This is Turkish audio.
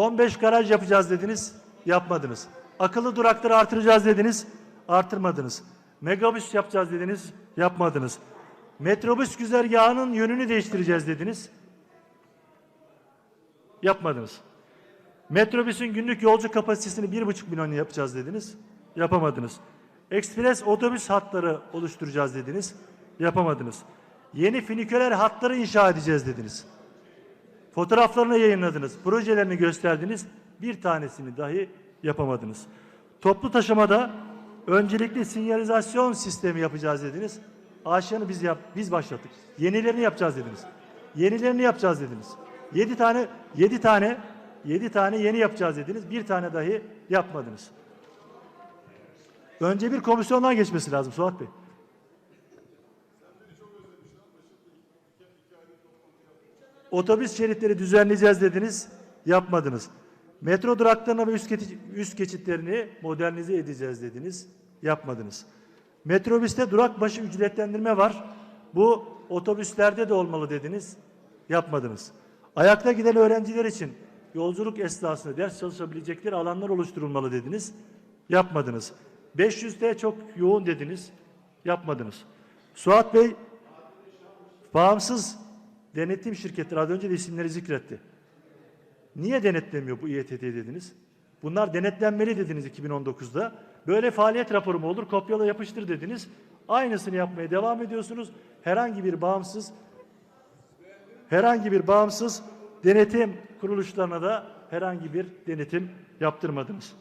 15 garaj yapacağız dediniz, yapmadınız. Akıllı durakları artıracağız dediniz, artırmadınız. Megabüs yapacağız dediniz, yapmadınız. Metrobüs güzergahının yönünü değiştireceğiz dediniz, yapmadınız. Metrobüsün günlük yolcu kapasitesini bir buçuk milyon yapacağız dediniz, yapamadınız. Ekspres otobüs hatları oluşturacağız dediniz, yapamadınız. Yeni finiküler hatları inşa edeceğiz dediniz. Fotoğraflarını yayınladınız, projelerini gösterdiniz, bir tanesini dahi yapamadınız. Toplu taşımada öncelikli sinyalizasyon sistemi yapacağız dediniz. Aşağını biz yap, biz başlattık. Yenilerini yapacağız dediniz. Yenilerini yapacağız dediniz. Yedi tane, yedi tane, yedi tane yeni yapacağız dediniz. Bir tane dahi yapmadınız. Önce bir komisyondan geçmesi lazım Suat Bey. Otobüs şeritleri düzenleyeceğiz dediniz, yapmadınız. Metro duraklarını ve üst geçitlerini modernize edeceğiz dediniz, yapmadınız. Metrobüste durak başı ücretlendirme var. Bu otobüslerde de olmalı dediniz, yapmadınız. Ayakta giden öğrenciler için yolculuk esnasında ders çalışabilecekleri alanlar oluşturulmalı dediniz, yapmadınız. 500'de çok yoğun dediniz, yapmadınız. Suat Bey, Bağımsız denetim şirketleri az önce de isimleri zikretti. Niye denetlemiyor bu İETT dediniz? Bunlar denetlenmeli dediniz 2019'da. Böyle faaliyet raporu mu olur? Kopyala yapıştır dediniz. Aynısını yapmaya devam ediyorsunuz. Herhangi bir bağımsız herhangi bir bağımsız denetim kuruluşlarına da herhangi bir denetim yaptırmadınız.